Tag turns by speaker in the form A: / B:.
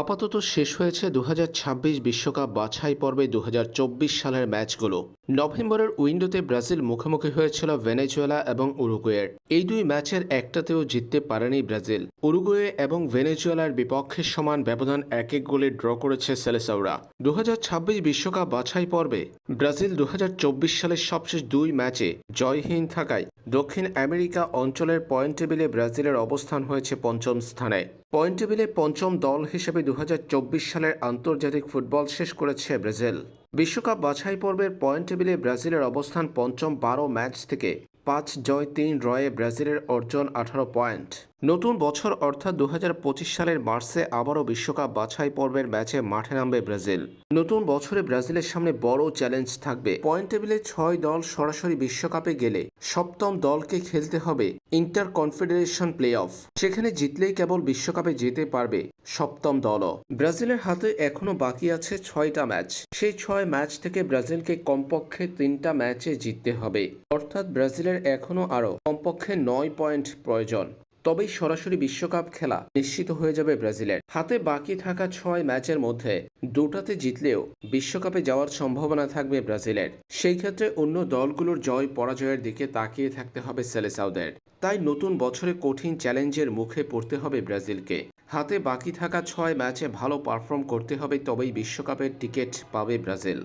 A: আপাতত শেষ হয়েছে দু বিশ্বকাপ বাছাই পর্বে দু হাজার চব্বিশ সালের ম্যাচগুলো। নভেম্বরের উইন্ডোতে ব্রাজিল মুখোমুখি হয়েছিল ভেনেজুয়েলা এবং উরুগুয়ের। এই দুই ম্যাচের একটাতেও জিততে পারেনি ব্রাজিল। উরুগুয়ে এবং ভেনেজুয়েলার বিপক্ষে সমান ব্যবধান এক এক গোলে ড্র করেছে সেলেসাউরা। দু বিশ্বকাপ বাছাই পর্বে ব্রাজিল দু হাজার চব্বিশ সালের সবশেষ দুই ম্যাচে জয়হীন থাকায় দক্ষিণ আমেরিকা অঞ্চলের পয়েন্ট টেবিলে ব্রাজিলের অবস্থান হয়েছে পঞ্চম স্থানে। পয়েন্ট টেবিলে পঞ্চম দল হিসেবে দু হাজার চব্বিশ সালের আন্তর্জাতিক ফুটবল শেষ করেছে ব্রাজিল। বিশ্বকাপ বাছাই পর্বের পয়েন্ট টেবিলে ব্রাজিলের অবস্থান পঞ্চম বারো ম্যাচ থেকে পাঁচ জয়, তিন রয়ে ব্রাজিলের অর্জন আঠারো পয়েন্ট। নতুন বছর অর্থাৎ দু হাজার পঁচিশ সালের মার্চে আবারও বিশ্বকাপ বাছাই পর্বের ম্যাচে মাঠে নামবে ব্রাজিল। নতুন বছরে ব্রাজিলের সামনে বড় চ্যালেঞ্জ থাকবে। পয়েন্ট টেবিলে ছয় দল সরাসরি বিশ্বকাপে গেলে সপ্তম দলকে খেলতে হবে ইন্টার কনফেডারেশন প্লে অফ সেখানে জিতলেই কেবল বিশ্বকাপে যেতে পারবে সপ্তম দলও। ব্রাজিলের হাতে এখনও বাকি আছে ছয়টা ম্যাচ। সেই ছয় ম্যাচ থেকে ব্রাজিলকে কমপক্ষে তিনটা ম্যাচে জিততে হবে। অর্থাৎ ব্রাজিলের এখনও আরও কমপক্ষে নয় পয়েন্ট প্রয়োজন। তবেই সরাসরি বিশ্বকাপ খেলা নিশ্চিত হয়ে যাবে ব্রাজিলের। হাতে বাকি থাকা ছয় ম্যাচের মধ্যে দুটাতে জিতলেও বিশ্বকাপে যাওয়ার সম্ভাবনা থাকবে ব্রাজিলের। সেই ক্ষেত্রে অন্য দলগুলোর জয় পরাজয়ের দিকে তাকিয়ে থাকতে হবে সেলেসাউদের। তাই নতুন বছরে কঠিন চ্যালেঞ্জের মুখে পড়তে হবে ব্রাজিলকে। হাতে বাকি থাকা ছয় ম্যাচে ভালো পারফর্ম করতে হবে, তবেই বিশ্বকাপের টিকিট পাবে ব্রাজিল।